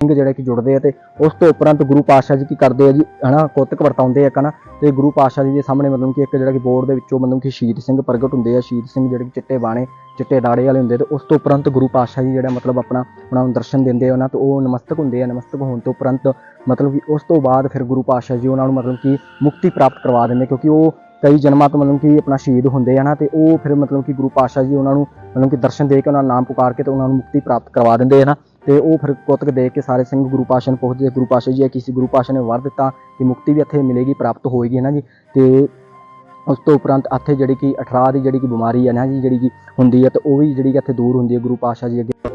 ਸਿੰਘ ਜਿਹੜੇ ਕਿ ਜੁੜਦੇ ਆ ਤੇ ਉਸ ਤੋਂ ਉਪਰੰਤ ਗੁਰੂ ਪਾਤਸ਼ਾਹ ਜੀ ਕੀ ਕਰਦੇ ਆ ਜੀ, ਹਨਾ, ਕੋਤਕ ਵਰਤਾਉਂਦੇ ਆ ਹਨਾ, ਤੇ ਗੁਰੂ ਪਾਤਸ਼ਾਹ ਜੀ ਦੇ ਸਾਹਮਣੇ ਮਤਲਬ ਕਿ ਇੱਕ ਜਿਹੜਾ ਕਿ ਬੋਰਡ ਦੇ ਵਿੱਚੋਂ ਮਤਲਬ ਕਿ ਸ਼ਹੀਦ ਸਿੰਘ ਪ੍ਰਗਟ ਹੁੰਦੇ ਆ, ਸ਼ਹੀਦ ਸਿੰਘ ਜਿਹੜੇ ਕਿ ਚਿੱਟੇ ਬਾਣੇ, ਚਿੱਟੇ ਦਾੜੇ ਵਾਲੇ ਹੁੰਦੇ ਤੇ ਉਸ ਤੋਂ ਉਪਰੰਤ ਗੁਰੂ ਪਾਤਸ਼ਾਹ ਜੀ ਜਿਹੜਾ ਮਤਲਬ ਆਪਣਾ ਉਹਨਾਂ ਨੂੰ ਦਰਸ਼ਨ ਦਿੰਦੇ ਆ ਉਹਨਾਂ ਤੋਂ, ਉਹ ਨਮਸਤਕ ਹੁੰਦੇ ਆ, ਨਮਸਤਕ ਹੋਣ ਤੋਂ ਉਪਰੰਤ ਮਤਲਬ ਕਿ ਉਸ ਤੋਂ ਬਾਅਦ ਫਿਰ ਗੁਰੂ ਪਾਤਸ਼ਾਹ ਜੀ ਉਹਨਾਂ ਨੂੰ ਮਤਲਬ ਕਿ ਮੁਕਤੀ ਪ੍ਰਾਪਤ ਕਰਵਾ ਦਿੰਦੇ ਕਿਉਂਕਿ ਉਹ ਕਈ ਜਨਮਾਂ ਤੋਂ ਮਤਲਬ ਕਿ ਆਪਣਾ ਸ਼ਹੀਦ ਹੁੰਦੇ ਆ ਨਾ ਤੇ ਉਹ ਫਿਰ ਮਤਲਬ ਕਿ ਗੁਰੂ ਪਾਤਸ਼ਾਹ ਜੀ ਉਹਨਾਂ ਨੂੰ ਮਤਲਬ ਕਿ ਦਰਸ਼ਨ ਦੇ ਕੇ ਉਹਨਾਂ ਦਾ ਨਾਮ ਪੁਕਾਰ ਕੇ ਤੇ ਉਹਨਾਂ ਨੂੰ ਮੁਕਤੀ ਪ੍ਰਾਪਤ ਕਰਵਾ ਦਿੰਦੇ ਆ ਨਾ। ਤੇ ਉਹ ਫਿਰ ਕੋਤਕ ਦੇ ਕੇ ਸਾਰੇ ਸਿੰਘ ਗੁਰੂ ਪਾਤਸ਼ਾਹ ਨੂੰ ਪੁੱਛਦੇ ਗੁਰੂ ਪਾਤਸ਼ਾਹ ਜੀ, ਇਹ ਕਿਸੇ ਗੁਰੂ ਪਾਤਸ਼ਾਹ ਨੇ ਵਰ ਦਿੱਤਾ ਕਿ ਮੁਕਤੀ ਵੀ ਇੱਥੇ ਮਿਲੇਗੀ, ਪ੍ਰਾਪਤ ਹੋਏਗੀ, ਹੈ ਨਾ ਜੀ? ਤੇ ਉਸ ਤੋਂ ਉਪਰੰਤ ਇੱਥੇ ਜਿਹੜੀ ਕਿ 18 ਦੀ ਜਿਹੜੀ ਕਿ ਬਿਮਾਰੀ ਹੈ ਨਾ ਜੀ, ਜਿਹੜੀ ਕਿ ਹੁੰਦੀ ਹੈ ਤੇ ਉਹ ਵੀ ਜਿਹੜੀ ਕਿ ਇੱਥੇ ਦੂਰ ਹੁੰਦੀ ਹੈ ਗੁਰੂ ਪਾਤਸ਼ਾਹ ਜੀ ਅੱਗੇ।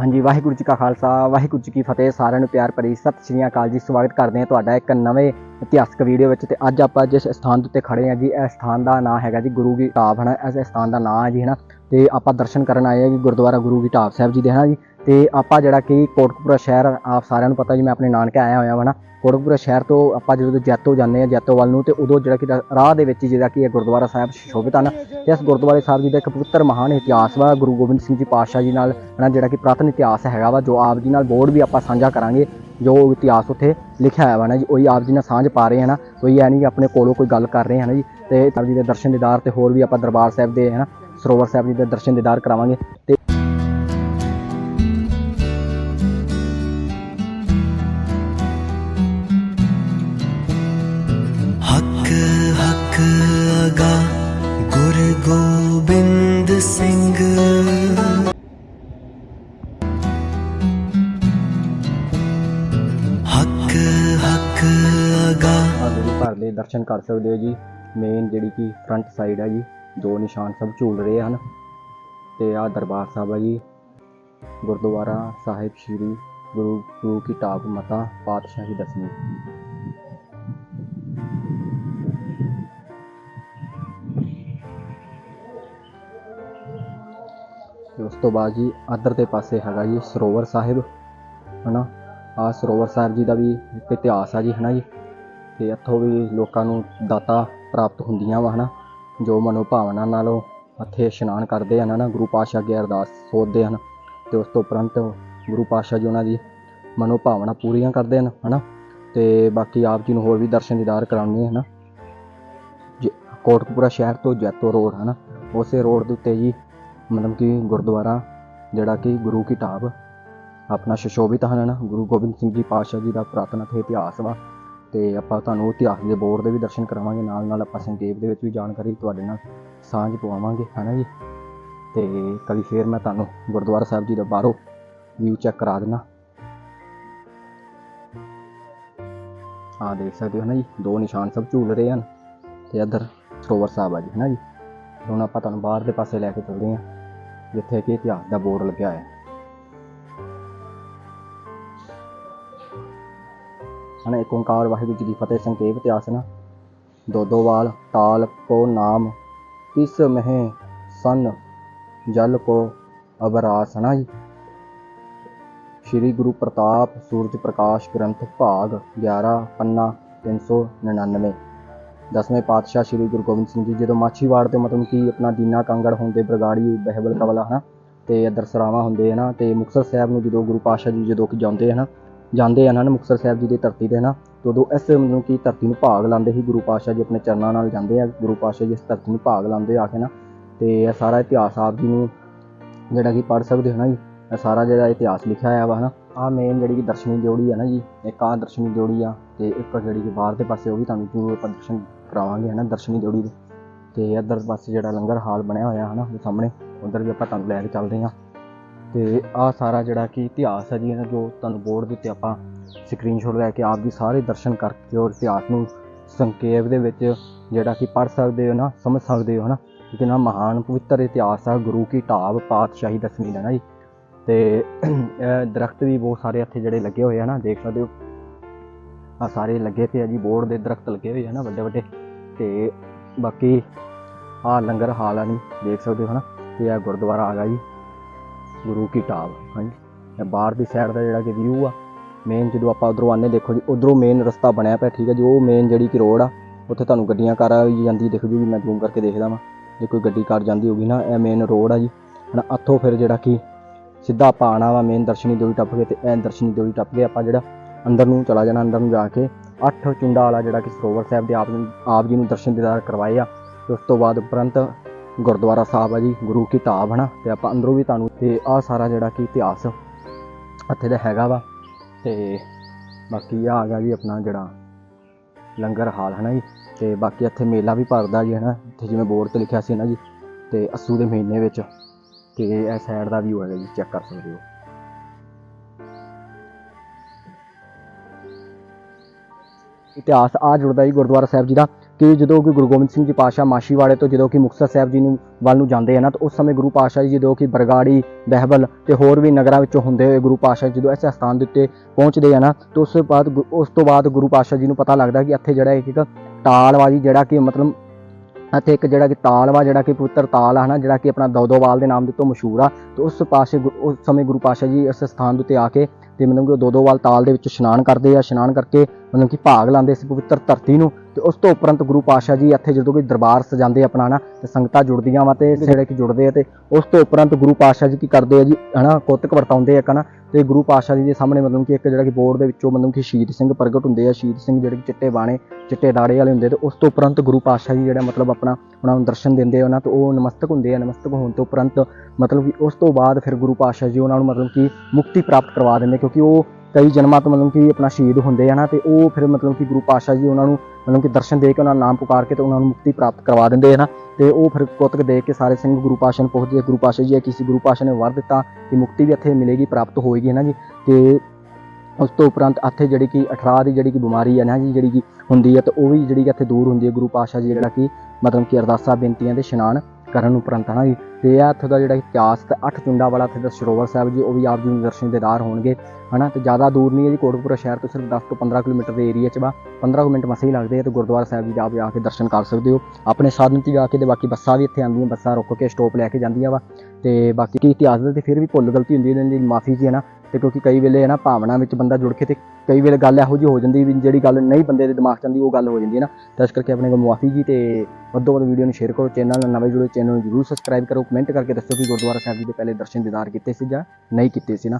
ਹਾਂਜੀ, ਵਾਹਿਗੁਰੂ ਜੀ ਕਾ ਖਾਲਸਾ, ਵਾਹਿਗੁਰੂ ਜੀ ਕੀ ਫਤਿਹ। ਸਾਰਿਆਂ ਨੂੰ ਪਿਆਰ ਭਰੀ ਸਤਿ ਸ਼੍ਰੀ ਅਕਾਲ ਜੀ। ਸਵਾਗਤ ਕਰਦੇ ਹਾਂ ਤੁਹਾਡਾ ਇੱਕ ਨਵੇਂ ਇਤਿਹਾਸਕ ਵੀਡੀਓ ਵਿੱਚ। ਤੇ ਅੱਜ ਆਪਾਂ ਜਿਸ ਸਥਾਨ ਦੇ ਉੱਤੇ ਖੜੇ ਹਾਂ ਜੀ, ਇਹ ਸਥਾਨ ਦਾ ਨਾਮ ਹੈਗਾ ਜੀ ਗੁਰੂ ਕੀ ਢਾਬ, ਹਨਾ? ਇਸ ਸਥਾਨ ਦਾ ਨਾਮ ਹੈ ਜੀ, ਹਨਾ? ਤੇ ਆਪਾਂ ਦਰਸ਼ਨ ਕਰਨ ਆਏ ਹਾਂ ਜੀ ਗੁਰਦੁਆਰਾ ਗੁਰੂ ਕੀ ਢਾਬ ਸਾਹਿਬ ਜੀ ਦੇ, ਹਨਾ ਜੀ? ਤੇ ਆਪਾਂ ਜਿਹੜਾ ਕਿ ਕੋਟਕਪੂਰਾ ਸ਼ਹਿਰ, ਆਪ ਸਾਰਿਆਂ ਨੂੰ ਪਤਾ ਜੀ ਮੈਂ ਆਪਣੇ ਨਾਨਕੇ ਆਇਆ ਹੋਇਆ ਵਾ ਨਾ। ਕੋਟਕਪੂਰਾ ਸ਼ਹਿਰ ਤੋਂ ਆਪਾਂ ਜਦੋਂ ਜੈਤੋ ਜਾਂਦੇ ਆ ਜੈਤੋ ਵੱਲ ਨੂੰ, ਤੇ ਉਦੋਂ ਜਿਹੜਾ ਕਿ ਰਾਹ ਦੇ ਵਿੱਚ ਜਿਹੜਾ ਕਿ ਇਹ ਗੁਰਦੁਆਰਾ ਸਾਹਿਬ ਸ਼ੋਭਿਤ ਹਨ। ਤੇ ਇਸ ਗੁਰਦੁਆਰੇ ਸਾਹਿਬ ਜੀ ਦਾ ਇੱਕ ਪਵਿੱਤਰ ਮਹਾਨ ਇਤਿਹਾਸ ਵਾ, ਗੁਰੂ ਗੋਬਿੰਦ ਸਿੰਘ ਜੀ ਪਾਤਸ਼ਾਹ ਜੀ ਨਾਲ, ਹਨਾ, ਜਿਹੜਾ ਕਿ ਪ੍ਰਾਤਨ ਇਤਿਹਾਸ ਹੈਗਾ ਵਾ, ਜੋ ਆਪ ਜੀ ਨਾਲ ਬੋਰਡ ਵੀ ਆਪਾਂ ਸਾਂਝਾ ਕਰਾਂਗੇ, ਜੋ ਇਤਿਹਾਸ ਉੱਥੇ ਲਿਖਿਆ ਹੋਇਆ ਵਾ ਨਾ ਜੀ, ਉਹੀ ਆਪ ਜੀ ਨਾਲ ਸਾਂਝ ਪਾ ਰਹੇ ਹਨ ਨਾ ਕੋਈ ਐ ਨਹੀਂ ਕਿ ਆਪਣੇ ਕੋਲੋਂ ਕੋਈ ਗੱਲ ਕਰ ਰਹੇ ਹਨ ਜੀ। ਤੇ ਆਪ ਜੀ ਦੇ ਦਰਸ਼ਨ ਦੀਦਾਰ ਤੇ ਹੋਰ ਵੀ ਆਪਾਂ ਦਰਬਾਰ ਸਾਹਿਬ ਦੇ, ਹਨਾ, ਸਰੋਵਰ ਸਾਹਿਬ ਜੀ ਦੇ ਦਰਸ਼ਨ ਦੀਦਾਰ ਕਰਾਵਾਂਗੇ। ਤੇ ਦਰਸ਼ਨ ਕਰ ਸਕਦੇ ਹੋ ਜੀ। ਮੇਨ ਜਿਹੜੀ ਕਿ ਫਰੰਟ ਸਾਈਡ ਹੈ ਜੀ, ਦੋ ਨਿਸ਼ਾਨ ਸਭ ਝੂਲ ਰਹੇ ਹਨ। ਤੇ ਆ ਦਰਬਾਰ ਸਾਹਿਬ ਹੈ ਜੀ। ਗੁਰਦੁਆਰਾ ਸਾਹਿਬ ਸ੍ਰੀ ਗੁਰੂ ਗੁਰੂ ਕੀ ਢਾਬ ਮਤਾ ਪਾਤਸ਼ਾਹੀ ਦਸਵੀਂ। ਉਸ ਤੋਂ ਬਾਅਦ ਜੀ ਅਦਰ ਦੇ ਪਾਸੇ ਹੈਗਾ ਜੀ ਸਰੋਵਰ ਸਾਹਿਬ, ਹਨਾ? ਆ ਸਰੋਵਰ ਸਾਹਿਬ ਜੀ ਦਾ ਵੀ ਇੱਕ ਇਤਿਹਾਸ ਆ ਜੀ, ਹਨਾ ਜੀ? ਤੇ ਇੱਥੋਂ ਵੀ ਲੋਕਾਂ ਨੂੰ ਦਾਤਾ ਪ੍ਰਾਪਤ ਹੁੰਦੀਆਂ ਵਾ ਹਨਾ, ਜੋ ਮਨੋ ਭਾਵਨਾ ਨਾਲ ਉਹ ਇੱਥੇ ਇਸ਼ਨਾਨ ਕਰਦੇ ਹਨ ਨਾ ਗੁਰੂ ਪਾਤਸ਼ਾਹ ਅੱਗੇ ਅਰਦਾਸ ਸੋਧਦੇ ਹਨ ਤੇ ਉਸ ਤੋਂ ਉਪਰੰਤ ਗੁਰੂ ਪਾਤਸ਼ਾਹ ਜੀ ਉਹਨਾਂ ਦੀ ਮਨੋ ਭਾਵਨਾ ਪੂਰੀਆਂ ਕਰਦੇ ਹਨ ਹਨਾ, ਤੇ ਬਾਕੀ ਆਪ ਜੀ ਨੂੰ ਹੋਰ ਵੀ ਦਰਸ਼ਨ ਦੀਦਾਰ ਕਰਾਉਣੇ ਹਨ। ਜ- ਕੋਟਕਪੂਰਾ ਸ਼ਹਿਰ ਤੋਂ ਜੈਤੋ ਰੋਡ ਹਨਾ, ਉਸੇ ਰੋਡ ਦੇ ਉੱਤੇ ਜੀ ਮਤਲਬ ਕਿ ਗੁਰਦੁਆਰਾ ਜਿਹੜਾ ਕਿ ਗੁਰੂ ਕੀ ਢਾਬ ਆਪਣਾ ਸ਼ਸ਼ੋਭਿਤ ਹਨ ਨਾ ਗੁਰੂ ਗੋਬਿੰਦ ਸਿੰਘ ਜੀ ਪਾਤਸ਼ਾਹ ਜੀ ਦਾ ਪੁਰਾਤਨ ਅਤੇ ਇਤਿਹਾਸ ਵਾ। ਤੇ ਆਪਾਂ ਤੁਹਾਨੂੰ ਇਤਿਹਾਸ ਦੇ ਬੋਰਡ ਦੇ ਵੀ ਦਰਸ਼ਨ ਕਰਾਵਾਂਗੇ ਨਾਲ ਨਾਲ ਆਪਾਂ ਸੰਖੇਪ ਦੇ ਵਿੱਚ ਵੀ ਜਾਣਕਾਰੀ ਤੁਹਾਡੇ ਨਾਲ ਸਾਂਝ ਪਵਾਵਾਂਗੇ, ਹਨਾ ਜੀ? ਤੇ ਕਦੀ ਫੇਰ ਮੈਂ ਤੁਹਾਨੂੰ ਗੁਰਦੁਆਰਾ ਸਾਹਿਬ ਜੀ ਦਾ ਬਾਹਰੋਂ ਵਿਊ ਚੈੱਕ ਕਰਾ ਦੇਣਾ ਆ ਦੇਖ ਸਕਦੇ ਹੋ ਨਾ ਜੀ? ਦੋ ਨਿਸ਼ਾਨ ਸਭ ਝੂਲ ਰਹੇ ਹਨ ਤੇ ਇੱਧਰ ਸਰੋਵਰ ਸਾਹਿਬ ਆ ਜੀ ਹੈ ਨਾ ਜੀ? ਹੁਣ ਆਪਾਂ ਤੁਹਾਨੂੰ ਬਾਹਰ ਦੇ ਪਾਸੇ ਲੈ ਕੇ ਚੱਲਦੇ ਹਾਂ, ਜਿੱਥੇ ਕਿ ਇਤਿਹਾਸ ਦਾ ਬੋਰਡ ਲੱਗਿਆ ਹੋਇਆ। ਹੈ ਹਨਾ। ਇੱਕ ਓੰਕਾਰ ਵਾਹਿਗੁਰੂ ਜੀ ਕੀ ਫਤਿਹ, ਸੰਖੇਪ ਇਤਿਹਾਸ ਨਾ ਦੋਦੋਵਾਲ ਤਾਲ ਕੋ ਨਾਮ, ਤਿਸ ਮਹਿ ਸਨ ਜਲ ਕੋ ਅਬਰਾਸ ਜੀ। ਸ਼੍ਰੀ ਗੁਰੂ ਪ੍ਰਤਾਪ ਸੂਰਜ ਪ੍ਰਕਾਸ਼ ਗ੍ਰੰਥ ਭਾਗ 11 ਪੰਨਾ 399 ਦਸਵੇਂ ਪਾਤਸ਼ਾਹ ਸ਼੍ਰੀ ਗੁਰੂ ਗੋਬਿੰਦ ਸਿੰਘ ਜੀ, ਜਦੋਂ ਮਾਛੀਵਾੜ ਤੇ ਮਤਲਬ ਕਿ ਆਪਣਾ ਦੀਨਾ ਕਾਂਗੜ ਹੁੰਦੇ ਬਰਗਾੜੀ, ਬਹਿਬਲ ਕਵਲਾ ਹਨਾ, ਤੇ ਇੱਧਰ ਸਰਾਵਾਂ ਹੁੰਦੇ ਹਨਾ, ਤੇ ਮੁਕਤਸਰ ਸਾਹਿਬ ਨੂੰ ਜਦੋਂ ਗੁਰੂ ਪਾਤਸ਼ਾਹ ਜੀ ਜਦੋਂ ਕਿ ਜਾਂਦੇ ਹਨਾ ਜਾਂਦੇ ਹਨ ਨਾ ਮੁਕਤਸਰ ਸਾਹਿਬ ਜੀ ਦੀ ਧਰਤੀ ਤੇ ਨਾ ਤੇ ਉਦੋਂ ਇਸ ਨੂੰ ਕਿ ਧਰਤੀ ਨੂੰ ਭਾਗ ਲਾਉਂਦੇ ਸੀ ਗੁਰੂ ਪਾਤਸ਼ਾਹ ਜੀ ਆਪਣੇ ਚਰਨਾਂ ਨਾਲ ਜਾਂਦੇ ਆ, ਗੁਰੂ ਪਾਤਸ਼ਾਹ ਜੀ ਇਸ ਧਰਤੀ ਨੂੰ ਭਾਗ ਲਾਉਂਦੇ ਆ ਕੇ ਨਾ, ਤੇ ਇਹ ਸਾਰਾ ਇਤਿਹਾਸ ਆਪ ਜੀ ਨੂੰ ਜਿਹੜਾ ਕਿ ਪੜ੍ਹ ਸਕਦੇ ਹੋ ਨਾ ਜੀ, ਇਹ ਸਾਰਾ ਜਿਹੜਾ ਇਤਿਹਾਸ ਲਿਖਿਆ ਹੋਇਆ ਵਾ ਨਾ ਆ ਮੇਨ ਜਿਹੜੀ ਕਿ ਦਰਸ਼ਨੀ ਦਿਉੜੀ ਆ ਨਾ ਜੀ, ਇੱਕ ਆ ਦਰਸ਼ਨੀ ਦਿਉੜੀ ਆ, ਤੇ ਇੱਕ ਜਿਹੜੀ ਕਿ ਬਾਹਰ ਦੇ ਪਾਸੇ ਉਹ ਵੀ ਤੁਹਾਨੂੰ ਜ਼ਰੂਰ ਆਪਾਂ ਦਰਸ਼ਨ ਕਰਾਵਾਂਗੇ ਨਾ ਦਰਸ਼ਨੀ ਦਿਉੜੀ ਦੇ, ਤੇ ਇੱਧਰ ਪਾਸੇ ਜਿਹੜਾ ਲੰਗਰ ਹਾਲ ਬਣਿਆ ਹੋਇਆ ਹੈ ਨਾ ਉਹ ਸਾਹਮਣੇ, ਉਧਰ ਵੀ ਆਪਾਂ ਤੁਹਾਨੂੰ ਲੈ ਕੇ ਚੱਲਦੇ ਹਾਂ। ਤੇ ਆ ਸਾਰਾ ਜਿਹੜਾ ਕਿ ਇਤਿਹਾਸ ਹੈ ਜੀ, ਇਹਨਾਂ ਜੋ ਤੁਹਾਨੂੰ ਬੋਰਡ ਦੇ ਉੱਤੇ ਆਪਾਂ ਸਕਰੀਨਸ਼ਾਟ ਲੈ ਕੇ ਆਪ ਜੀ ਸਾਰੇ ਦਰਸ਼ਨ ਕਰਕੇ ਔਰ ਇਤਿਹਾਸ ਨੂੰ ਸੰਖੇਪ ਦੇ ਵਿੱਚ ਜਿਹੜਾ ਕਿ ਪੜ੍ਹ ਸਕਦੇ ਹੋ ਨਾ, ਸਮਝ ਸਕਦੇ ਹੋ ਨਾ ਕਿ ਕਿੰਨਾ ਮਹਾਨ ਪਵਿੱਤਰ ਇਤਿਹਾਸ ਆ, ਗੁਰੂ ਕੀ ਢਾਬ ਪਾਤਸ਼ਾਹੀ ਦਸਵੀਂ ਦਾ ਨਾ ਜੀ। ਤੇ ਇਹ ਦਰਖਤ ਵੀ ਬਹੁਤ ਸਾਰੇ ਇੱਥੇ ਜਿਹੜੇ ਲੱਗੇ ਹੋਏ ਆ ਨਾ, ਦੇਖ ਸਕਦੇ ਹੋ। ਆ ਸਾਰੇ ਲੱਗੇ ਪਏ ਆ ਜੀ, ਬੋਰਡ ਦੇ ਦਰਖਤ ਲੱਗੇ ਹੋਏ ਆ ਨਾ, ਵੱਡੇ ਵੱਡੇ। ਤੇ ਬਾਕੀ ਆ ਲੰਗਰ ਹਾਲ ਆ ਨਹੀਂ ਦੇਖ ਸਕਦੇ ਹੋ ਨਾ, ਤੇ ਇਹ ਗੁਰਦੁਆਰਾ ਆ ਗਿਆ ਜੀ। ਗੁਰੂ ਕੀ ਢਾਬ ਹਾਂਜੀ। ਇਹ ਬਾਹਰ ਦੀ ਸਾਈਡ ਦਾ ਜਿਹੜਾ ਕਿ ਵਿਊ ਆ ਮੇਨ ਜਦੋਂ ਆਪਾਂ ਉਧਰੋਂ ਆਨੇ ਦੇਖੋ ਜੀ, ਉਧਰੋਂ ਮੇਨ ਰਸਤਾ ਬਣਿਆ ਪਿਆ, ਠੀਕ ਹੈ ਜੀ, ਉਹ ਮੇਨ ਜਿਹੜੀ ਕਿ ਰੋਡ ਆ, ਉੱਥੇ ਤੁਹਾਨੂੰ ਗੱਡੀਆਂ ਕਾਰਾਂ ਜਾਂਦੀ ਦਿਖ ਜੂਗੀ, ਮੈਂ ਜ਼ੂਮ ਕਰਕੇ ਦੇਖਦਾ ਵਾਂ। ਜੇ ਕੋਈ ਗੱਡੀ ਕਾਰ ਜਾਂਦੀ ਹੋਗੀ ਨਾ, ਇਹ ਮੇਨ ਰੋਡ ਆ ਜੀ। ਹਨਾ ਅੱਥੋਂ ਫਿਰ ਜਿਹੜਾ ਕਿ ਸਿੱਧਾ ਆਪਾਂ ਆਣਾ ਵਾ ਮੇਨ ਦਰਸ਼ਨੀ ਦਿਓੜੀ ਟੱਪ ਕੇ, ਤੇ ਐਨ ਦਰਸ਼ਨੀ ਦਿਓੜੀ ਟੱਪ ਕੇ ਆਪਾਂ ਜਿਹੜਾ ਅੰਦਰ ਨੂੰ ਚਲਾ ਜਾਣਾ, ਅੰਦਰ ਨੂੰ ਜਾ ਕੇ ਅੱਠ ਚੁੰਡਾ ਵਾਲਾ ਜਿਹੜਾ ਕਿ ਸਰੋਵਰ ਸਾਹਿਬ ਦੇ ਆਪ ਆਪ ਜੀ ਨੂੰ ਦਰਸ਼ਨ ਦੀਦਾਰ ਕਰਵਾਏ ਆ, ਤੇ ਉਸ ਤੋਂ ਬਾਅਦ ਉਪਰੰਤ ਗੁਰਦੁਆਰਾ ਸਾਹਿਬ ਆ ਜੀ, ਗੁਰੂ ਕੀ ਢਾਬ ਹਨਾ? ਤੇ ਆਪਾਂ ਅੰਦਰੋਂ ਵੀ ਤੁਹਾਨੂੰ ਤੇ ਆ ਸਾਰਾ ਜਿਹੜਾ ਕਿ ਇਤਿਹਾਸ ਇੱਥੇ ਦਾ ਹੈਗਾ ਵਾ। ਤੇ ਬਾਕੀ ਆ ਆ ਗਿਆ ਜੀ ਆਪਣਾ ਜਿਹੜਾ ਲੰਗਰ ਹਾਲ, ਹਨਾ ਜੀ? ਤੇ ਬਾਕੀ ਇੱਥੇ ਮੇਲਾ ਵੀ ਭਰਦਾ ਜੀ, ਹਨਾ? ਇੱਥੇ ਜਿਵੇਂ ਬੋਰਡ ਤੇ ਲਿਖਿਆ ਸੀ ਨਾ ਜੀ, ਤੇ ਅਸੂ ਦੇ ਮਹੀਨੇ ਵਿੱਚ ਤੇ ਇਹ ਸਾਈਡ ਦਾ ਵਿਊ ਹੈਗਾ ਜੀ ਚੈੱਕ ਕਰ ਸਕਦੇ ਹੋ। ਇਤਿਹਾਸ ਆ ਜੁੜਦਾ ਜੀ ਗੁਰਦੁਆਰਾ ਸਾਹਿਬ ਜੀ ਦਾ। ਕਿ ਜਦੋਂ ਕਿ ਗੁਰੂ ਗੋਬਿੰਦ ਸਿੰਘ ਜੀ ਪਾਸ਼ਾ ਮਾਸ਼ੀਵਾੜੇ ਤੋਂ ਜਦੋਂ ਕਿ ਮੁਕਤਸਰ ਸਾਹਿਬ ਜੀ ਨੂੰ ਵੱਲ ਨੂੰ ਜਾਂਦੇ ਆ ਨਾ, ਤਾਂ ਉਸ ਸਮੇਂ ਗੁਰੂ ਪਾਸ਼ਾ ਜੀ ਜਦੋਂ ਕਿ ਬਰਗਾੜੀ, ਬਹਿਬਲ ਤੇ ਹੋਰ ਵੀ ਨਗਰਾਂ ਵਿੱਚੋਂ ਹੁੰਦੇ ਹੋਏ ਗੁਰੂ ਪਾਸ਼ਾ ਜਦੋਂ ਇਸ ਸਥਾਨ ਦੇ ਉੱਤੇ ਪਹੁੰਚਦੇ ਆ ਨਾ, ਤਾਂ ਉਸ ਤੋਂ ਬਾਅਦ ਗੁ- ਉਸ ਤੋਂ ਬਾਅਦ ਗੁਰੂ ਪਾਸ਼ਾ ਜੀ ਨੂੰ ਪਤਾ ਲੱਗਦਾ ਕਿ ਇੱਥੇ ਜਿਹੜਾ ਇੱਕ ਇੱਕ ਟਾਲਵਾਜੀ ਜਿਹੜਾ ਕਿ ਮਤਲਬ ਇੱਥੇ ਇੱਕ ਜਿਹੜਾ ਕਿ ਤਾਲ ਵਾ, ਜਿਹੜਾ ਕਿ ਪਵਿੱਤਰ ਤਾਲ ਆ ਨਾ ਜਿਹੜਾ ਕਿ ਆਪਣਾ ਦੌਦੋਵਾਲ ਦੇ ਨਾਮ ਦੇ ਤੋਂ ਮਸ਼ਹੂਰ ਆ, ਤੇ ਉਸ ਪਾਸੇ ਗੁ- ਉਸ ਸਮੇਂ ਗੁਰੂ ਪਾਸ਼ਾ ਜੀ ਇਸ ਸਥਾਨ ਦੇ ਉੱਤੇ ਆ ਕੇ ਤੇ ਮਤਲਬ ਕਿ ਉਹ ਦੋ ਦੋ ਦੋਦੋਵਾਲ ਤਾਲ ਦੇ ਵਿੱਚ ਇਸ਼ਨਾਨ ਕਰਦੇ ਆ, ਇਸ਼ਨਾਨ ਕਰਕੇ ਮਤਲਬ ਕਿ ਭਾਗ ਲਾਉਂਦੇ ਸੀ ਪਵਿੱਤਰ ਧਰਤੀ ਨੂੰ ਤੇ ਉਸ ਤੋਂ ਉਪਰੰਤ ਗੁਰੂ ਪਾਸ਼ਾ ਜੀ ਇੱਥੇ ਜਦੋਂ ਕੋਈ ਦਰਬਾਰ ਸਜਾਉਂਦੇ ਆਪਣਾ ਨਾ ਤੇ ਸੰਗਤਾਂ ਜੁੜਦੀਆਂ ਵਾ ਤੇ ਜਿਹੜੇ ਕਿ ਜੁੜਦੇ ਆ ਤੇ ਉਸ ਤੋਂ ਉਪਰੰਤ ਗੁਰੂ ਪਾਸ਼ਾ ਜੀ ਕੀ ਕਰਦੇ ਆ ਜੀ, ਹਨਾ, ਕੋਤਕ ਵਰਤਾਉਂਦੇ ਆ ਕਨਾ ਤੇ ਗੁਰੂ ਪਾਸ਼ਾ ਜੀ ਦੇ ਸਾਹਮਣੇ ਮਤਲਬ ਕਿ ਇੱਕ ਜਿਹੜਾ ਕਿ ਬੋਰਡ ਦੇ ਵਿੱਚੋਂ ਮਤਲਬ ਕਿ ਸ਼ਹੀਦ ਸਿੰਘ ਪ੍ਰਗਟ ਹੁੰਦੇ ਆ, ਸ਼ਹੀਦ ਸਿੰਘ ਜਿਹੜੇ ਕਿ ਚਿੱਟੇ ਬਾਣੇ ਚਿੱਟੇ ਦਾੜੇ ਵਾਲੇ ਹੁੰਦੇ ਤੇ ਉਸ ਤੋਂ ਉਪਰੰਤ ਗੁਰੂ ਪਾਤਸ਼ਾਹ ਜੀ ਜਿਹੜਾ ਮਤਲਬ ਆਪਣਾ, ਉਹਨਾਂ ਨੂੰ ਦਰਸ਼ਨ ਦਿੰਦੇ ਆ ਉਹਨਾਂ ਤੋਂ, ਉਹ ਨਮਸਤਕ ਹੁੰਦੇ ਆ, ਨਮਸਤਕ ਹੋਣ ਤੋਂ ਉਪਰੰਤ ਮਤਲਬ ਕਿ ਉਸ ਤੋਂ ਬਾਅਦ ਫਿਰ ਗੁਰੂ ਪਾਤਸ਼ਾਹ ਜੀ ਉਹਨਾਂ ਨੂੰ ਮਤਲਬ ਕਿ ਮੁਕਤੀ ਪ੍ਰਾਪਤ ਕਰਵਾ ਦਿੰਦੇ ਕਿਉਂਕਿ ਉਹ ਕਈ ਜਨਮਾਂ ਤੋਂ ਮਤਲਬ ਕਿ ਆਪਣਾ ਸ਼ਹੀਦ ਹੁੰਦੇ ਆ ਨਾ ਤੇ ਉਹ ਫਿਰ ਮਤਲਬ ਕਿ ਗੁਰੂ ਪਾਤਸ਼ਾਹ ਜੀ ਉਹਨਾਂ ਨੂੰ ਮਤਲਬ ਕਿ ਦਰਸ਼ਨ ਦੇ ਕੇ ਉਹਨਾਂ ਦਾ ਨਾਮ ਪੁਕਾਰ ਕੇ ਤੇ ਉਹਨਾਂ ਨੂੰ ਮੁਕਤੀ ਪ੍ਰਾਪਤ ਕਰਵਾ ਦਿੰਦੇ ਆ ਨਾ ਤੇ ਉਹ ਫਿਰ ਕੋਤਕ ਦੇ ਕੇ ਸਾਰੇ ਸਿੰਘ ਗੁਰੂ ਪਾਸ਼ਾ ਨੂੰ ਪੁੱਛਦੇ ਗੁਰੂ ਪਾਸ਼ਾ ਜੀ ਇਹ ਕਿਸੇ ਗੁਰੂ ਪਾਸ਼ਾ ਨੇ ਵਰ ਦਿੱਤਾ ਕਿ ਮੁਕਤੀ ਵੀ ਇੱਥੇ ਮਿਲੇਗੀ, ਪ੍ਰਾਪਤ ਹੋਏਗੀ ਨਾ ਜੀ। ਤੇ ਉਸ ਤੋਂ ਉਪਰੰਤ ਇੱਥੇ ਜਿਹੜੀ ਕਿ 18 ਦੀ ਜਿਹੜੀ ਕਿ ਬਿਮਾਰੀ ਹੈ ਨਾ ਜੀ, ਜਿਹੜੀ ਕਿ ਹੁੰਦੀ ਹੈ, ਤੇ ਉਹ ਵੀ ਜਿਹੜੀ ਕਿ ਇੱਥੇ ਦੂਰ ਹੁੰਦੀ ਹੈ, ਗੁਰੂ ਪਾਸ਼ਾ ਜੀ ਜਿਹੜਾ ਕਿ ਮਤਲਬ ਕਿ ਅਰਦਾਸਾਂ, ਬੇਨਤੀਆਂ ਦੇ ਇਸ਼ਨਾਨ ਕਰਨ ਉਪਰੰਤ ਹਨਾ ਜੀ। ਤੇ ਇਹ ਇੱਥੋਂ ਦਾ ਜਿਹੜਾ ਇਤਿਹਾਸ ਤੇ ਅੱਠ ਚੁੰਡਾ ਵਾਲਾ ਇੱਥੇ ਦਾ ਸਰੋਵਰ ਸਾਹਿਬ ਜੀ, ਉਹ ਵੀ ਆਪ ਜੀ ਨੂੰ ਦਰਸ਼ਨ ਦੇਦਾਰ ਹੋਣਗੇ ਹਨਾ ਤੇ ਜ਼ਿਆਦਾ ਦੂਰ ਨਹੀਂ ਹੈ ਜੀ, ਕੋਟਕਪੁਰਾ ਸ਼ਹਿਰ ਤੋਂ ਸਿਰਫ 10 ਤੋਂ 15 ਕਿਲੋਮੀਟਰ ਦੇ ਏਰੀਆ 'ਚ ਵਾ। 15 ਕੁ ਮਿੰਟ ਮਸੇ ਹੀ ਲੱਗਦੇ ਆ ਤੇ ਗੁਰਦੁਆਰਾ ਸਾਹਿਬ ਜੀ ਦਾ ਆਪ ਜਾ ਕੇ ਦਰਸ਼ਨ ਕਰ ਸਕਦੇ ਹੋ। ਆਪਣੇ ਸਾਧਨ 'ਚ ਜਾ ਕੇ ਤੇ ਬਾਕੀ ਬੱਸਾਂ ਵੀ ਇੱਥੇ ਆਉਂਦੀਆਂ, ਬੱਸਾਂ ਰੁਕ ਕੇ ਸਟਾਪ ਲੈ ਕੇ ਜਾਂਦੀਆਂ ਵਾ। ਤੇ ਬਾਕੀ ਕੀ ਇਤਿਹਾਸ ਦੇ, ਤੇ ਫਿਰ ਵੀ ਭੁੱਲ ਗਲਤੀ ਹੁੰਦੀ ਹੈ ਇਹਨਾਂ ਦੀ ਮਾਫੀ ਜੀ, ਹੈ ਨਾ? ਤੇ ਕਿਉਂਕਿ ਕਈ ਵੇਲੇ ਹੈ ਨਾ ਭਾਵਨਾ ਵਿੱਚ ਬੰਦਾ ਜੁੜ ਕੇ ਤੇ ਕਈ ਵੇਲੇ ਗੱਲ ਇਹੋ ਜਿਹੀ ਹੋ ਜਾਂਦੀ ਵੀ ਜਿਹੜੀ ਗੱਲ ਨਹੀਂ ਬੰਦੇ ਦੇ ਦਿਮਾਗ 'ਚ ਆਉਂਦੀ, ਉਹ ਗੱਲ ਹੋ ਜਾਂਦੀ ਹੈ ਨਾ। ਤਾਂ ਇਸ ਕਰਕੇ ਆਪਣੇ ਕੋਲ ਮੁਆਫੀ ਜੀ ਤੇ ਵੱਧ ਤੋਂ ਵੱਧ ਵੀਡੀਓ ਨੂੰ ਸ਼ੇਅਰ ਕਰੋ ਚੈਨਲ ਨਾਲ ਨਵੇਂ ਜੁੜੇ ਚੈਨਲ ਨੂੰ ਜਰੂਰ ਸਬਸਕ੍ਰਾਈਬ ਕਰੋ ਕਮੈਂਟ ਕਰਕੇ ਦੱਸੋ ਕਿ ਗੁਰਦੁਆਰਾ ਸਾਹਿਬ ਜੀ ਦੇ ਪਹਿਲੇ ਦਰਸ਼ਨ ਦੀਦਾਰ ਕੀਤੇ ਸੀ ਜਾਂ ਨਹੀਂ ਕੀਤੇ ਸੀ ਨਾ।